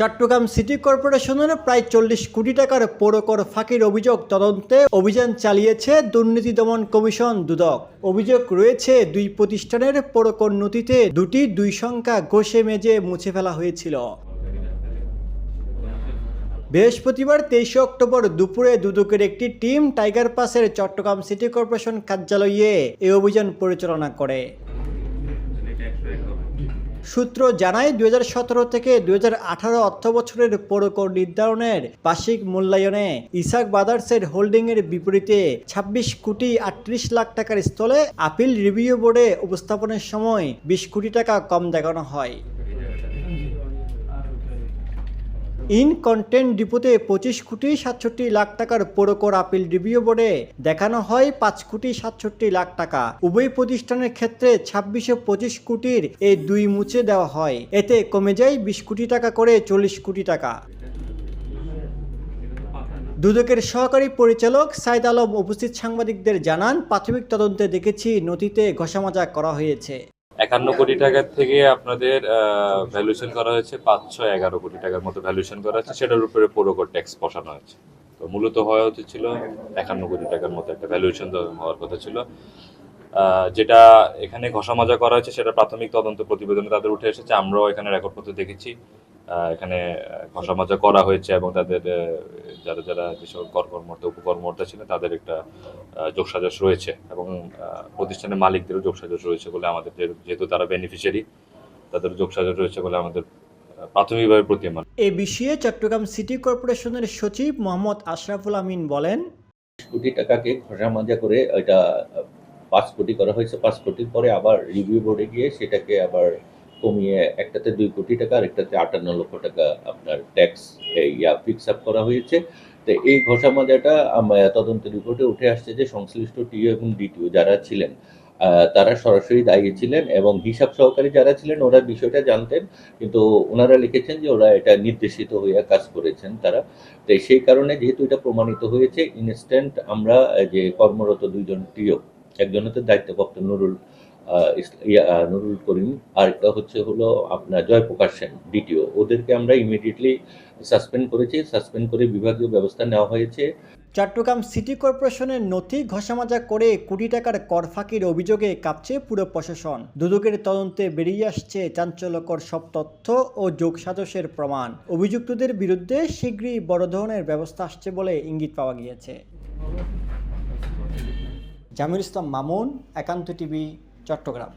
Chittagong city কর্পোরেশনের প্রায় চল্লিশ কোটি টাকার পৌরকর ফাঁকির অভিযোগ তদন্তে অভিযান চালিয়েছে দুর্নীতি দমন কমিশন দুদক। অভিযোগ রয়েছে, দুই প্রতিষ্ঠানের পৌরকর নথিতে দুটি দুই সংখ্যা ঘষে মেজে মুছে ফেলা হয়েছিল। বৃহস্পতিবার তেইশে অক্টোবর দুপুরে দুদকের একটি টিম টাইগার পাসের চট্টগ্রাম সিটি কর্পোরেশন কার্যালয়ে এই অভিযান পরিচালনা করে। সূত্র জানায় দু হাজার সতেরো থেকে দুই অর্থ বছরের পৌরকর নির্ধারণের বার্ষিক মূল্যায়নে ইসাক বাদার্সের হোল্ডিংয়ের বিপরীতে ২৬ কোটি আটত্রিশ লাখ টাকার স্থলে আপিল রিভিউ বোর্ডে উপস্থাপনের সময় বিশ কোটি টাকা কম দেখানো হয়। ইন কন্টেন্ট ডিপোতে পঁচিশ কোটি সাতষট্টি লাখ টাকার পৌরকর আপিল রিভিউ বোর্ডে দেখানো হয় পাঁচ কোটি সাতষট্টি লাখ টাকা। উভয় প্রতিষ্ঠানের ক্ষেত্রে ছাব্বিশে পঁচিশ কোটির এই দুই মুছে দেওয়া হয়। এতে কমে যায় বিশ কোটি টাকা করে চল্লিশ কোটি টাকা। দুদকের সহকারী পরিচালক সাইদ আলম উপস্থিত সাংবাদিকদের জানান, প্রাথমিক তদন্তে দেখেছি নথিতে ঘষামাজা করা হয়েছে। একান্ন কোটি টাকার থেকে আপনাদের ভ্যালুয়েশন করা হয়েছে পাঁচশো এগারো কোটি টাকার মতো ভ্যালুয়েশন করা হয়েছে সেটার উপরে পুরোকর ট্যাক্স বসানো হয়েছে। তো মূলত হওয়া উচিত ছিল একান্ন কোটি টাকার মতো একটা ভ্যালুয়েশন হওয়ার কথা ছিল। যেটা এখানে ঘষা মাজা করা হয়েছে, সেটা প্রাথমিক তদন্ত প্রতিবেদনে তাদের উঠে এসেছে। আমরাও এখানে রেকর্ড রেকর্ডপত্র দেখেছি। এখানে ঘষা মাজা করা হয়েছে এবং তাদের যারা যারা যেসব কর্মকর্তা উপকর্মকর্তা ছিলেন তাদের একটা যোগসাজস রয়েছে এবং প্রতিষ্ঠানের মালিকদেরও যোগসাজস রয়েছে বলে আমাদের যেহেতু তারা বেনিফিশিয়ারি তাদের যোগসাজশ রয়েছে বলে আমাদের প্রাথমিকভাবে প্রতীয়মান। এ বিষয়ে চট্টগ্রাম সিটি কর্পোরেশনের সচিব মোহাম্মদ আশরাফুল আমিন বলেন কোটি টাকাকে খসা মাজা করে এটা পাঁচ কোটি করা হয়েছে। পাঁচ কোটির পরে আবার রিভিউ বোর্ডে গিয়ে সেটাকে আবার কমিয়ে একটাতে দুই কোটি টাকা আর একটাতে আটান্ন লক্ষ টাকা আপনার ট্যাক্স ইয়া ফিক্স আপ করা হয়েছে। তো এই ঘষা মাজাটা আম- তদন্তের রিপোর্টে উঠে আসছে যে সংশ্লিষ্ট টিও এবং ডিটিও যারা ছিলেন তারা সরাসরি দায়ী ছিলেন এবং হিসাব সহকারী যারা ছিলেন ওরা বিষয়টা জানতেন, কিন্তু ওনারা লিখেছেন যে ওরা এটা নির্দেশিত হইয়া কাজ করেছেন তারা। তো সেই কারণে যেহেতু এটা প্রমাণিত হয়েছে ইনস্ট্যান্ট আমরা যে কর্মরত দুইজন টিও একজন হচ্ছে দায়িত্বপ্রাপ্ত নুরুল নুরুল করিম। আরেকটা হচ্ছে হলো আপনার জয়প্রকাশ সেন ডিটিও ওদেরকে আমরা ইমিডিয়েটলি সাসপেন্ড করেছি। সাসপেন্ড করে বিভাগীয় ব্যবস্থা নেওয়া হয়েছে। চট্টগ্রাম সিটি কর্পোরেশনের নথি ঘষামাজা করে কোটি টাকার কর ফাঁকির অভিযোগে কাঁপছে পুরো প্রশাসন। দুদকের তদন্তে বেরিয়ে আসছে চাঞ্চল্যকর সব তথ্য ও যোগ সাজসের প্রমাণ। অভিযুক্তদের বিরুদ্ধে শীঘ্রই বড় ধরনের ব্যবস্থা আসছে বলে ইঙ্গিত পাওয়া গিয়েছে। জামির ইসলাম মামুন, একান্ত টিভি চট্টগ্রাম।